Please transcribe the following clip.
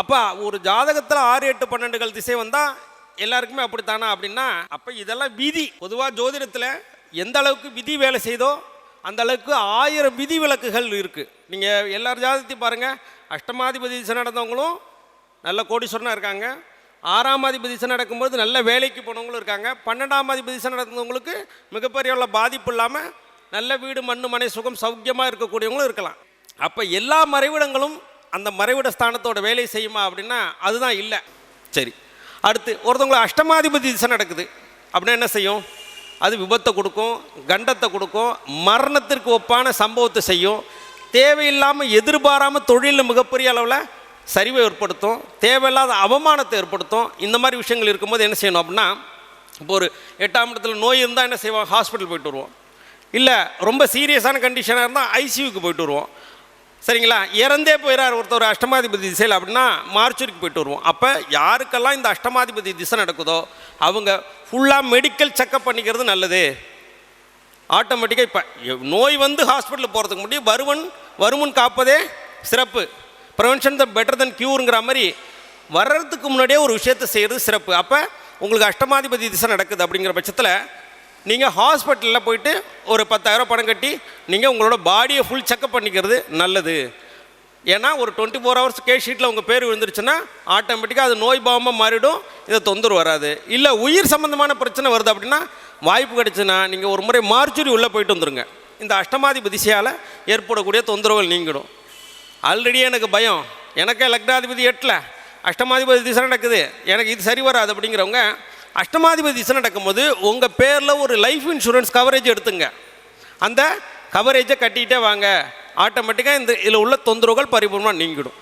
அப்போ ஒரு ஜாதகத்தில் ஆறு எட்டு பன்னெண்டுகள் திசை வந்தால் எல்லாருக்குமே அப்படித்தானா அப்படின்னா அப்போ இதெல்லாம் விதி. பொதுவாக ஜோதிடத்தில் எந்த அளவுக்கு விதி வேலை செய்தோ அந்த அளவுக்கு ஆயிரம் விதி விலக்குகள் இருக்குது நீங்கள் எல்லார் ஜாதகத்தையும் பாருங்கள் அஷ்டமாதிபதி திசை நடந்தவங்களும் நல்ல கோடீஸ்வரனாக இருக்காங்க. ஆறாம் அதிபதி திசை நடக்கும்போது நல்ல வேலைக்கு போனவங்களும் இருக்காங்க. பன்னெண்டாம் அதிபதி திசை நடந்தவங்களுக்கு மிகப்பெரிய உள்ள பாதிப்பு இல்லாமல் நல்ல வீடு மண்ணு மனை சுகம் சௌக்கியமாக இருக்கக்கூடியவங்களும் இருக்கலாம். அப்போ எல்லா மறைவிடங்களும் அந்த மறைவிட ஸ்தானத்தோட வேலை செய்யுமா அப்படின்னா அதுதான் இல்லை. சரி. அடுத்து ஒருத்தவங்களுக்கு அஷ்டமாதிபதி திசை நடக்குது. அப்படின்னா என்ன செய்யும்? அது விபத்தை கொடுக்கும் கண்டத்தை கொடுக்கும் மரணத்திற்கு ஒப்பான சம்பவத்தை செய்யும். தேவையில்லாமல் எதிர்பாராமல் தொழிலில் மிகப்பெரிய அளவில் சரிவை ஏற்படுத்தும். தேவையில்லாத அவமானத்தை ஏற்படுத்தும். இந்த மாதிரி விஷயங்கள் இருக்கும்போது என்ன செய்யணும் அப்படின்னா இப்போ ஒரு எட்டாம் இடத்துல நோய் இருந்தால் என்ன செய்வோம்? ஹாஸ்பிட்டல் போயிட்டு வருவோம். இல்லை ரொம்ப சீரியஸான கண்டிஷனாக இருந்தால் ஐசியூக்கு போயிட்டு வருவோம். சரிங்களா? இறந்தே போயிடார் ஒருத்தர் அஷ்டமாதிபதி திசையில் அப்படின்னா மார்ச்சுரிக்கு போயிட்டு வருவோம். அப்போ யாருக்கெல்லாம் இந்த அஷ்டமாதிபதி திசை நடக்குதோ அவங்க ஃபுல்லாக மெடிக்கல் செக்கப் பண்ணிக்கிறது நல்லது. ஆட்டோமேட்டிக்காக இப்போ நோய் வந்து ஹாஸ்பிட்டலுக்கு போகிறதுக்கு முடியும் வருவன் வருமுன் காப்பதே சிறப்பு. ப்ரிவென்ஷன் த பெட்டர் தென் க்யூருங்கிற மாதிரி வர்றதுக்கு முன்னாடியே ஒரு விஷயத்தை செய்கிறது சிறப்பு. அப்போ உங்களுக்கு அஷ்டமாதிபதி திசை நடக்குது அப்படிங்கிற பட்சத்தில் நீங்கள் ஹாஸ்பிட்டலில் போயிட்டு ஒரு பத்தாயிரம் பணம் கட்டி நீங்கள் உங்களோட பாடியை ஃபுல் செக்கப் பண்ணிக்கிறது நல்லது. ஏன்னா ஒரு டுவெண்ட்டி ஃபோர் ஹவர்ஸ் கே ஷீட்டில் உங்கள் பேர் விழுந்துருச்சுன்னா ஆட்டோமேட்டிக்காக அது நோய் பாவமாக மாறிடும் இதை தொந்தரவு வராது. இல்லை உயிர் சம்மந்தமான பிரச்சனை வருது அப்படின்னா வாய்ப்பு கிடச்சுன்னா நீங்கள் ஒரு முறை மார்ச்சுரி உள்ளே போயிட்டு வந்துருங்க. இந்த அஷ்டமாதிபதிசையால் ஏற்படக்கூடிய தொந்தரவுகள் நீங்கிடும். ஆல்ரெடி எனக்கு பயம். எனக்கே லக்னாதிபதி எட்டில். அஷ்டமாதிபதி திசை நடக்குது. எனக்கு இது சரி வராது அப்படிங்கிறவங்க அஷ்டமாதிபதி திசை நடக்கும்போது உங்கள் பேரில் ஒரு லைஃப் இன்சூரன்ஸ் கவரேஜ் எடுத்துங்க. அந்த கவரேஜை கட்டிக்கிட்டே வாங்க. ஆட்டோமேட்டிக்காக இந்த இதில் உள்ள தொந்தரவுகள் பரிபூர்ணமாக நீங்கிடும்.